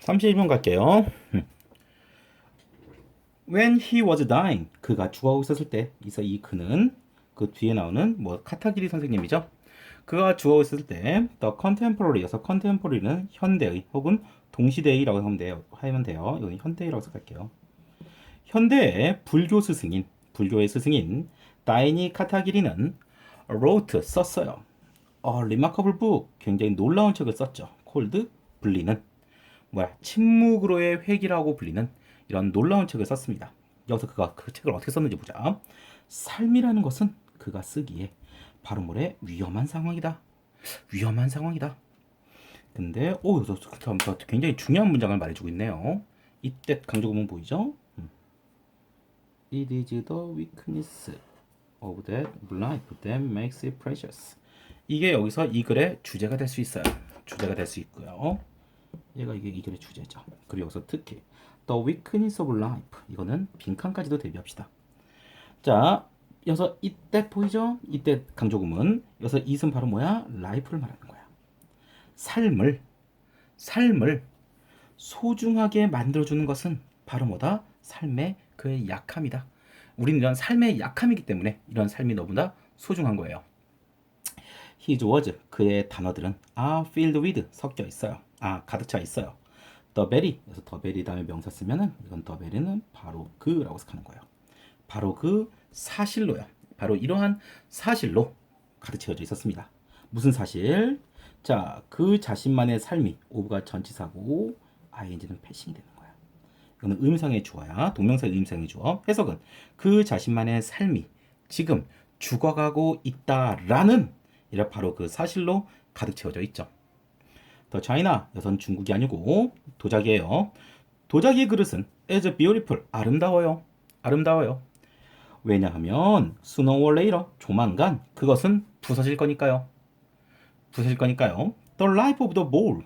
31번 갈게요. When he was dying, 그가 죽어가고 있었을 때, 이서 이 그는 그 뒤에 나오는 뭐 카타기리 선생님이죠. 그가 죽어가고 있었을 때, the contemporary여서 contemporary는 현대의 혹은 동시대의라고 하면 돼요. 하면 돼요. 이건 현대의라고 생각할게요. 현대의 불교 스승인, 불교의 스승인 다이니 카타기리는 wrote 썼어요. 어, remarkable book, 굉장히 놀라운 책을 썼죠. called 불리는 뭐야 침묵으로의 회기라고 불리는 이런 놀라운 책을 썼습니다. 여기서 그가 그 책을 어떻게 썼는지 보자. 삶이라는 것은 그가 쓰기에 바로 뭐래 위험한 상황이다. 위험한 상황이다. 근데 오 여기서 굉장히 중요한 문장을 말해주고 있네요. 이때 강조구문 보이죠? 음. It is the weakness of that life that makes it precious. 이게 여기서 이 글의 주제가 될 수 있어요. 주제가 될 수 있고요. 얘가 이게 이 글의 주제죠. 그리고 여기서 특히 The weakness of life 이거는 빈칸까지도 대비합시다. 자, 여기서 이때 보이죠? 이때 강조구문 여기서 이은 바로 뭐야? life를 말하는 거야. 삶을 삶을 소중하게 만들어주는 것은 바로 뭐다? 삶의 그의 약함이다. 우리는 이런 삶의 약함이기 때문에 이런 삶이 너무나 소중한 거예요. His words, 그의 단어들은 are filled with, 섞여 있어요. 아, 가득 차 있어요. Very, 그래서 very 다음에 명사 쓰면은 이건 very는 바로 그라고 생각하는 거예요. 바로 그 사실로요. 바로 이러한 사실로 가득 채워져 있었습니다. 무슨 사실? 자, 그 자신만의 삶이 오브가 전치사고 ing는 패싱이 되는 거야. 이거는 음성의 주어야. 동명사의 음성의 주어. 해석은 그 자신만의 삶이 지금 죽어가고 있다라는 이라 바로 그 사실로 가득 채워져 있죠. 더 차이나 여선 중국이 아니고 도자기예요. 도자기의 그릇은 as beautiful 아름다워요. 아름다워요. 왜냐하면 sooner or later 조만간 그것은 부서질 거니까요. 부서질 거니까요. The life of the bowl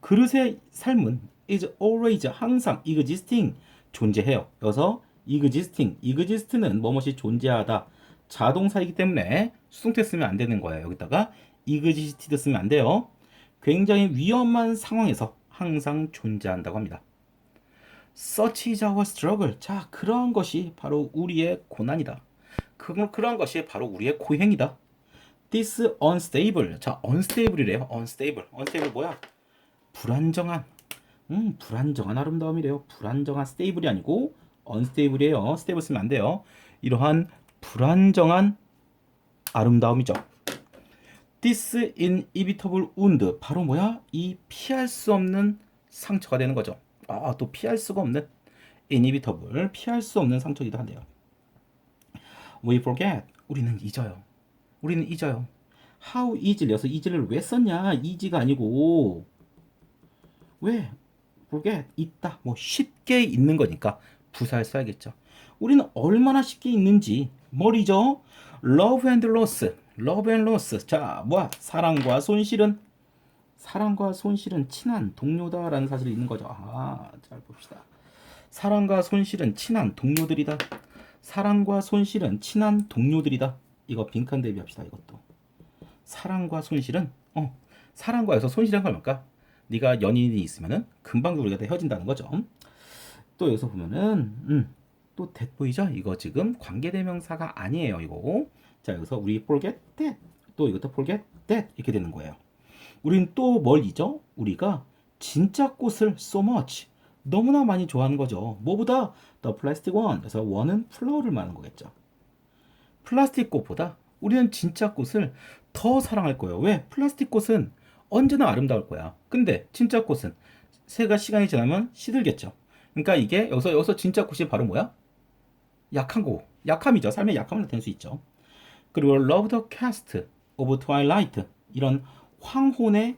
그릇의 삶은 is always 항상 existing 존재해요. 여기서 existing exist는 뭐뭇이 존재하다 자동사이기 때문에 수동태 쓰면 안 되는 거예요. 여기다가 existed 쓰면 안 돼요. 굉장히 위험한 상황에서 항상 존재한다고 합니다. Is our struggle. 자, 그러한 것이 바로 우리의 고난이다. 그, 그러한 것이 바로 우리의 고행이다. This unstable. 자, unstable이래요. unstable. unstable 뭐야? 불안정한. 음, 불안정한 아름다움이래요. 불안정한 stable이 아니고 unstable이에요. stable 쓰면 안 돼요. 이러한 불안정한 아름다움이죠. This inevitable wound 바로 뭐야? 이 피할 수 없는 상처가 되는 거죠. 아, 또 피할 수가 없는 inevitable 피할 수 없는 상처이기도 한데요. We forget 우리는 잊어요. 우리는 잊어요. How easily 서 easy를 왜 썼냐? easy가 아니고 왜 forget 있다. 뭐 쉽게 잊는 거니까 부사를 써야겠죠. 우리는 얼마나 쉽게 잊는지 머리죠. love and loss. Loss. 자, 뭐야? 사랑과 손실은 사랑과 손실은 친한 동료다라는 사실을 있는 거죠. 아, 잘 봅시다. 사랑과 손실은 친한 동료들이다. 사랑과 손실은 친한 동료들이다. 이거 빈칸 대비합시다. 이것도. 사랑과 손실은 어, 사랑과에서 손실한 걸 뭘까? 네가 연인이 있으면은 금방 우리가 다 헤어진다는 거죠. 또 여기서 보면은 음, 또 that 보이죠? 이거 지금 관계대명사가 아니에요. 이거. 자, 여기서 우리 forget that. 또 이것도 forget that 이렇게 되는 거예요. 우린 또 뭘 잊어? 우리가 진짜 꽃을 so much 너무나 많이 좋아하는 거죠. 뭐보다 the plastic one. 그래서 one은 플라워를 말하는 거겠죠. 플라스틱 꽃보다 우리는 진짜 꽃을 더 사랑할 거예요. 왜? 플라스틱 꽃은 언제나 아름다울 거야. 근데 진짜 꽃은 새가 시간이 지나면 시들겠죠. 그러니까 이게 여기서 여기서 진짜 꽃이 바로 뭐야? 약한 거, 약함이죠. 삶의 약함을 나타낼 수 있죠. 그리고 Love the Cast of Twilight 이런 황혼의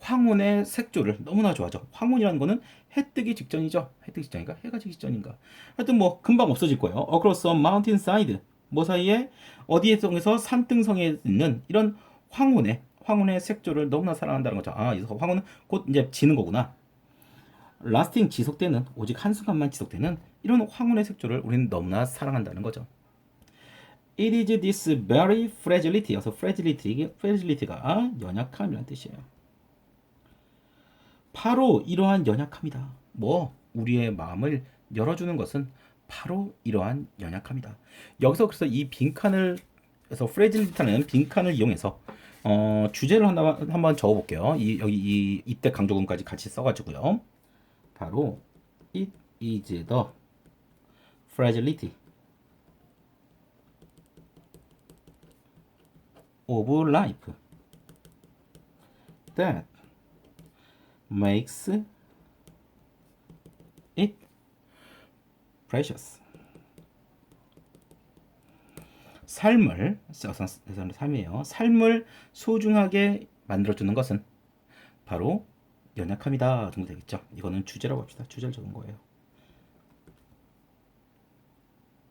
황혼의 색조를 너무나 좋아하죠. 황혼이라는 거는 해 뜨기 직전이죠. 해 뜨기 직전인가? 해가 지기 직전인가? 하여튼 뭐 금방 없어질 거예요. Across a mountain side 뭐 사이에 어디에 성에서 산등성에 있는 이런 황혼의 황혼의 색조를 너무나 사랑한다는 거죠. 아, 그래서 황혼은 곧 이제 지는 거구나. 라스팅 지속되는 오직 한순간만 지속되는 이런 황혼의 색조를 우리는 너무나 사랑한다는 거죠. It is this very fragility. 여서 fragility, fragility가 연약함이라는 뜻이에요. 바로 이러한 연약함이다. 뭐 우리의 마음을 열어주는 것은 바로 이러한 연약함이다. 여기서 그래서 이 빈칸을 그래서 프레질리티는 빈칸을 이용해서 어, 주제를 하나 한번 적어볼게요. 이 여기 이 이때 강조문까지 같이 써가지고요. 바로 it is the fragility of life that makes it precious. 삶을 써서 삶이에요. 삶을 소중하게 만들어주는 것은 바로 연약함이다 정도 되겠죠. 이거는 주제라고 합시다. 주제를 적은 거예요.